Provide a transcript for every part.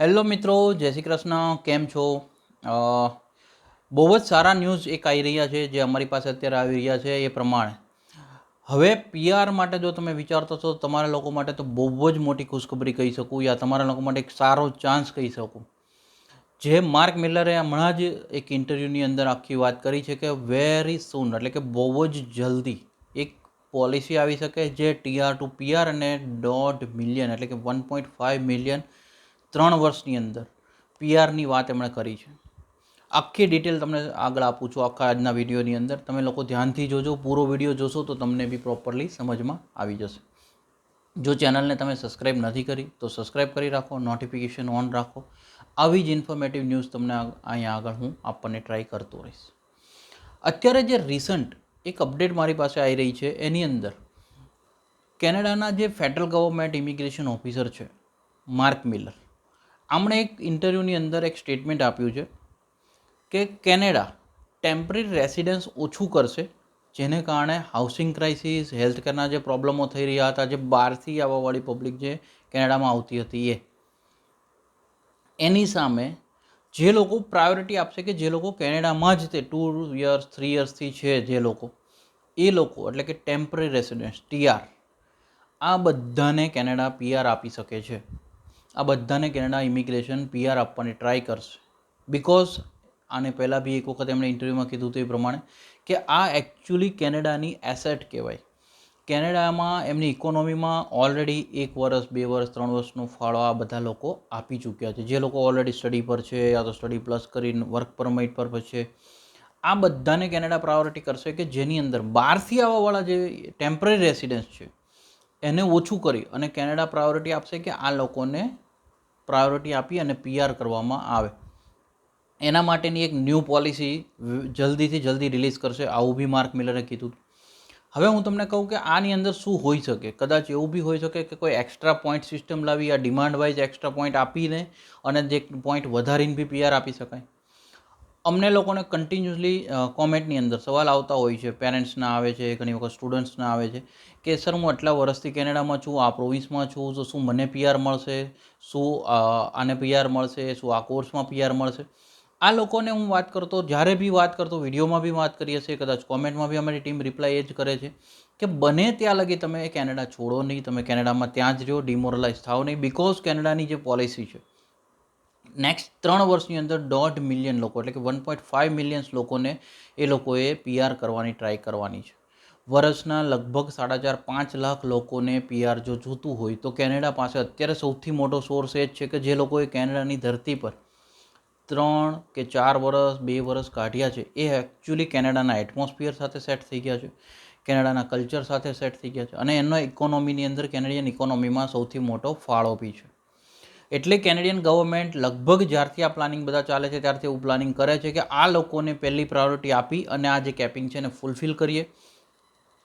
Hello મિત્રો, જય શ્રી કૃષ્ણ. કેમ છો? બહુ જ સારા ન્યૂઝ એક આવી રહ્યા છે, જે અમારી પાસે અત્યારે આવી રહ્યા છે એ પ્રમાણે. હવે પીઆર માટે જો તમે વિચારતો છો, તમારા લોકો માટે તો બહુ જ મોટી ખુશખબરી કહી શકું, યા તમારા લોકો માટે એક સારો ચાન્સ કહી શકું. જે માર્ક મિલરે હમણાં જ એક ઇન્ટરવ્યૂની અંદર આખી વાત કરી છે કે વેરી સૂન એટલે કે બહુ જ જલ્દી, એક પોલિસી આવી શકે જે ટીઆર ટુ પીઆર અને દોઢ મિલિયન એટલે કે વન પોઈન્ટ ફાઇવ મિલિયન ત્રણ વર્ષની અંદર પીઆરની વાત એમણે કરી છે. આખી ડિટેલ તમને આગળ આપું છું આખા આજના વિડીયોની અંદર. તમે લોકો ધ્યાનથી જોજો, પૂરો વીડિયો જોશો તો તમને બી પ્રોપરલી સમજમાં આવી જશે. જો ચેનલને તમે સબસ્ક્રાઈબ નથી કરી તો સબસ્ક્રાઈબ કરી રાખો નોટિફિકેશન ઓન રાખો. આવી જ ઇન્ફોર્મેટિવ ન્યૂઝ તમને અહીંયા આગળ હું આપવાની ટ્રાય કરતો રહીશ. અત્યારે જે રિસન્ટ એક અપડેટ મારી પાસે આવી રહી છે, એની અંદર કેનેડાના જે ફેડરલ ગવર્મેન્ટ ઇમિગ્રેશન ઓફિસર છે, માર્ક મિલર. આમણે એક ઇન્ટરવ્યૂની અંદર એક સ્ટેટમેન્ટ આપ્યું છે કે કેનેડા ટેમ્પરરી રેસિડન્સ ઓછું કરશે, જેને કારણે હાઉસિંગ ક્રાઇસિસ હેલ્થકેરના જે પ્રોબ્લેમો થઈ રહ્યા હતા, જે બહારથી આવવાવાળી પબ્લિક જે કેનેડામાં આવતી હતી એ. એની સામે જે લોકો પ્રાયોરિટી આપશે કે જે લોકો કેનેડામાં જ તે ટુ યર્સ થ્રી યર્સથી છે જે લોકો, એ લોકો એટલે કે ટેમ્પરરી રેસિડન્સ ટીઆર આ બધાને કેનેડા પીઆર આપી શકે છે. આ બધાને કેનેડા ઇમિગ્રેશન પીઆર આપવાની ટ્રાય કરશે. બિકોઝ આને પહેલાં બી એક વખત એમણે ઇન્ટરવ્યૂમાં કીધું હતું એ પ્રમાણે કે આ એકચ્યુઅલી કેનેડાની એસેટ કહેવાય. કેનેડામાં એમની ઇકોનોમીમાં ઓલરેડી એક વર્ષ, બે વર્ષ, ત્રણ વર્ષનો ફાળો આ બધા લોકો આપી ચૂક્યા છે. જે લોકો ઓલરેડી સ્ટડી પર છે, યા તો સ્ટડી પ્લસ કરીને વર્ક પરમિટ પર છે. આ બધાને કેનેડા પ્રાયોરિટી કરશે કે જેની અંદર બહારથી આવવાવાળા જે ટેમ્પરરી રેસિડન્સ છે, એને ઓછું કરી અને કેનેડા પ્રાયોરિટી આપશે કે આ લોકોને પ્રાયોરિટી આપી અને પીઆર કરવામાં આવે. એના માટેની એક ન્યૂ પોલિસી જલ્દીથી જલ્દી રિલીઝ કરશે. આવું બી માર્ક મિલરે કીધું. હવે હું તમને કહું કે આની અંદર શું હોઈ શકે? કદાચ એવું બી હોઈ શકે કે કોઈ એક્સ્ટ્રા પોઈન્ટ સિસ્ટમ લાવી, આ ડિમાન્ડ વાઇઝ એક્સ્ટ્રા પોઈન્ટ આપીને અને જે પોઈન્ટ વધારીને બી પીઆર આપી શકાય. અમને લોકોને કન્ટિન્યુઅસલી કોમેન્ટની અંદર સવાલ આવતા હોય છે. પેરેન્ટ્સના આવે છે, ઘણી વખત સ્ટુડન્ટ્સના આવે છે કે, સર, હું આટલા વર્ષથી કેનેડામાં છું, આ પ્રોવિન્સમાં છું, તો શું મને પીઆર મળશે? શું આને પીઆર મળશે? શું આ કોર્સમાં પીઆર મળશે? આ લોકોને હું વાત કરતો, જ્યારે બી વાત કરતો, વિડીયોમાં બી વાત કરીએ છીએ, કદાચ કોમેન્ટમાં બી અમારી ટીમ રિપ્લાય એ જ કરે છે કે, બને ત્યાં લગી તમે કેનેડા છોડો નહીં, તમે કેનેડામાં ત્યાં જ રહ્યો ડિમોરલાઇઝ થાવ નહીં બિકોઝ કેનેડાની જે પોલિસી છે નેક્સ્ટ ત્રણ વર્ષની અંદર દોઢ મિલિયન લોકો, એટલે કે વન પોઈન્ટ ફાઇવ મિલિયન્સ લોકોને એ લોકોએ પીઆર કરવાની ટ્રાય કરવાની છે. વર્ષના લગભગ સાડા ચાર, પાંચ લાખ લોકોને પીઆર જો જોતું હોય તો કેનેડા પાસે અત્યારે સૌથી મોટો સોર્સ એ જ છે કે જે લોકોએ કેનેડાની ધરતી પર ત્રણ કે ચાર વર્ષ બે વર્ષ કાઢ્યા છે. એ એકચ્યુઅલી કેનેડાના એટમોસ્ફિયર સાથે સેટ થઈ ગયા છે. કેનેડાના કલ્ચર સાથે સેટ થઈ ગયા છે. અને એનો ઇકોનોમીની અંદર કેનેડિયન ઇકોનોમીમાં સૌથી મોટો ફાળો બી છે. એટલે કેનેડિયન ગવર્મેન્ટ લગભગ જ્યારથી આ પ્લાનિંગ બધા ચાલે છે, ત્યારથી એવું પ્લાનિંગ કરે છે કે આ લોકોને પહેલી પ્રાયોરિટી આપી અને આ જે કેપિંગ છે એને ફૂલફિલ કરીએ.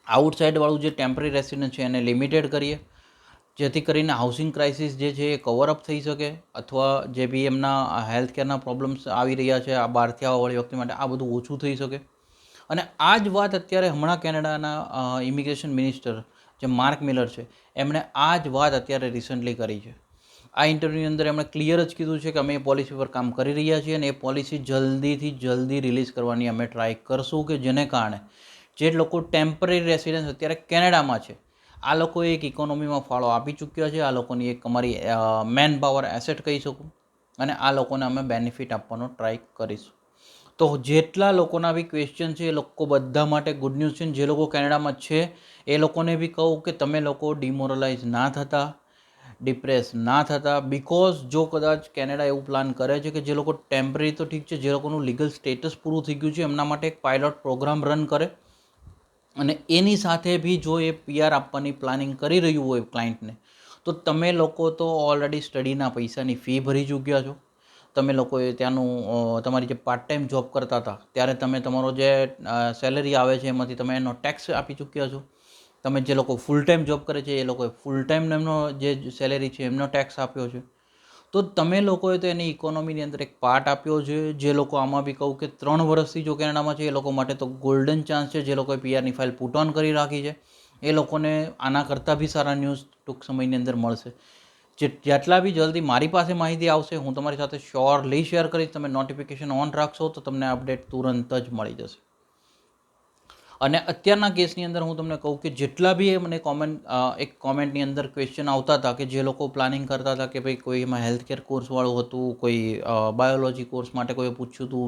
આઉટસાઇડવાળું જે ટેમ્પરરી રેસિડન્ટ છે એને લિમિટેડ કરીએ. જેથી કરીને હાઉસિંગ ક્રાઇસિસ જે છે એ કવરઅપ થઈ શકે અથવા જે બી એમના હેલ્થ કેરના પ્રોબ્લેમ્સ આવી રહ્યા છે, આ બહારથી આવવાવાળી વ્યક્તિ માટે આ બધું ઓછું થઈ શકે. અને આ જ વાત અત્યારે હમણાં કેનેડાના ઇમિગ્રેશન મિનિસ્ટર જે માર્ક મિલર છે, એમણે આ જ વાત અત્યારે રિસન્ટલી કરી છે. આ ઇન્ટરવ્યૂની અંદર એમણે ક્લિયર જ કીધું છે કે અમે એ પોલિસી પર કામ કરી રહ્યા છીએ અને એ પોલિસી જલ્દીથી જલ્દી રિલીઝ કરવાની અમે ટ્રાય કરશું કે જેને કારણે જે લોકો ટેમ્પરરી રેસિડન્સ અત્યારે કેનેડામાં છે, આ લોકો એક ઇકોનોમીમાં ફાળો આપી ચૂક્યા છે, આ લોકોની એક અમારી મેન પાવર એસેટ કહી શકું અને આ લોકોને અમે બેનિફિટ આપવાનો ટ્રાય કરીશું. તો જેટલા લોકોના બી ક્વેશ્ચન છે, એ લોકો બધા માટે ગુડ ન્યૂઝ છે. જે લોકો કેનેડામાં છે, એ લોકોને બી કહું કે તમે લોકો ડિમોરલાઇઝ ના થતા. ડિપ્રેસ ના થતા બિકોઝ જો કદાચ કેનેડા એવું પ્લાન કરે છે કે જે લોકો ટેમ્પરરી તો ઠીક છે, જે લોકોનું લીગલ સ્ટેટસ પૂરું થઈ ગયું છે, એમના માટે એક પાયલોટ પ્રોગ્રામ રન કરે. અને એની સાથે બી જો એ પીઆર આપવાની પ્લાનિંગ કરી રહ્યું હોય ક્લાયન્ટને તો તમે લોકો તો ઓલરેડી સ્ટડીના પૈસાની ફી ભરી ચૂક્યા છો. તમે લોકોએ ત્યાંનું તમારી જે પાર્ટ ટાઈમ જોબ કરતા હતા, ત્યારે તમે તમારો જે સેલરી આવે છે, એમાંથી તમે એનો ટેક્સ આપી ચૂક્યા છો. તમે જે લોકો ફૂલ ટાઈમ જોબ કરે છે, એ લોકોએ ફૂલ ટાઈમ એમનો જે સેલેરી છે, એમનો ટેક્સ આપ્યો છે. તો તમે લોકોએ તો એની ઇકોનોમીની અંદર એક પાર્ટ આપ્યો છે, જે લોકો આમાં બી કહું કે ત્રણ વર્ષથી જો કેનેડામાં છે, એ લોકો માટે તો ગોલ્ડન ચાન્સ છે, જે લોકોએ પીઆરની ફાઇલ પુટ ઓન કરી રાખી છે. એ લોકોને આના કરતાં બી સારા ન્યૂઝ ટૂંક સમયની અંદર મળશે. જે જેટલા બી જલ્દી મારી પાસે માહિતી આવશે, હું તમારી સાથે શ્યોરલી શેર કરીશ. તમે નોટિફિકેશન ઓન રાખશો તો તમને અપડેટ તુરંત જ મળી જશે. અને અત્યારના કેસની અંદર હું તમને કહું કે જેટલા બી મને કોમેન્ટ એક કોમેન્ટની અંદર ક્વેશ્ચન આવતા હતા કે જે લોકો પ્લાનિંગ કરતા હતા કે ભાઈ કોઈ એમાં હેલ્થ કેર કોર્સવાળું હતું, કોઈ બાયોલોજી કોર્સ માટે કોઈએ પૂછ્યું હતું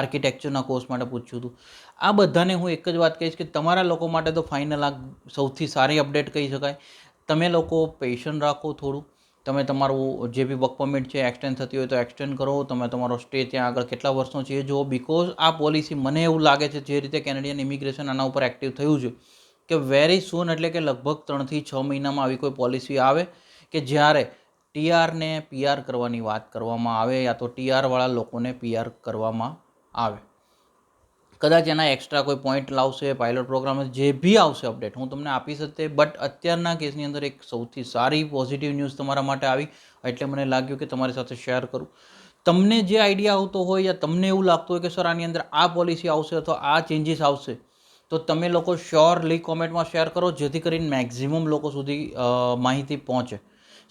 આર્કિટેક્ચરના કોર્સ માટે પૂછ્યું હતું, આ બધાને હું એક જ વાત કહીશ કે તમારા લોકો માટે તો ફાઇનલ આ સૌથી સારી અપડેટ કહી શકાય. તમે લોકો પેશન રાખો થોડું. તમે તમારું જે બી વર્ક પરમિટ છે એક્સટેન્ડ થતી હોય તો એક્સટેન્ડ કરો. તમે તમારો સ્ટે ત્યાં આગળ કેટલા વર્ષનો છે એ જુઓ. બિકોઝ આ પોલિસી મને એવું લાગે છે જે રીતે કેનેડિયન ઇમિગ્રેશન આના ઉપર એક્ટિવ થયું છે. કે વેરી સૂન એટલે કે લગભગ ત્રણથી છ મહિનામાં આવી કોઈ પોલિસી આવે કે જ્યારે ટીઆરને પીઆર કરવાની વાત કરવામાં આવે યા તો ટીઆરવાળા લોકોને પીઆર કરવામાં આવે. કદાચ એના એક્સ્ટ્રા કોઈ પોઈન્ટ લાવશે પાયલોટ પ્રોગ્રામ જે બી આવશે અપડેટ હું તમને આપીશ જ તે બટ અત્યારના કેસની અંદર એક સૌથી સારી પોઝિટિવ ન્યૂઝ તમારા માટે આવી, એટલે મને લાગ્યું કે તમારી સાથે શેર કરું. તમને જે આઈડિયા આવતો હોય યા તમને એવું લાગતું હોય કે, સર, આની અંદર આ પોલિસી આવશે અથવા આ ચેન્જીસ આવશે, તો તમે લોકો શ્યોરલી કોમેન્ટમાં શેર કરો, જેથી કરીને મેક્ઝિમમ લોકો સુધી માહિતી પહોંચે.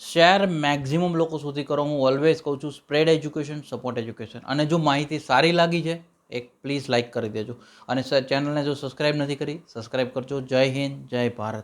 શેર મેક્ઝિમમ લોકો સુધી કરો. હું ઓલવેઝ કહું છું સ્પ્રેડ એજ્યુકેશન સપોર્ટ એજ્યુકેશન અને જો માહિતી સારી લાગી છે એક પ્લીઝ લાઇક કરી દેજો. અને ચેનલને જો સબસ્ક્રાઈબ નથી કરી સબસ્ક્રાઈબ કરજો. જય હિન્દ, જય ભારત.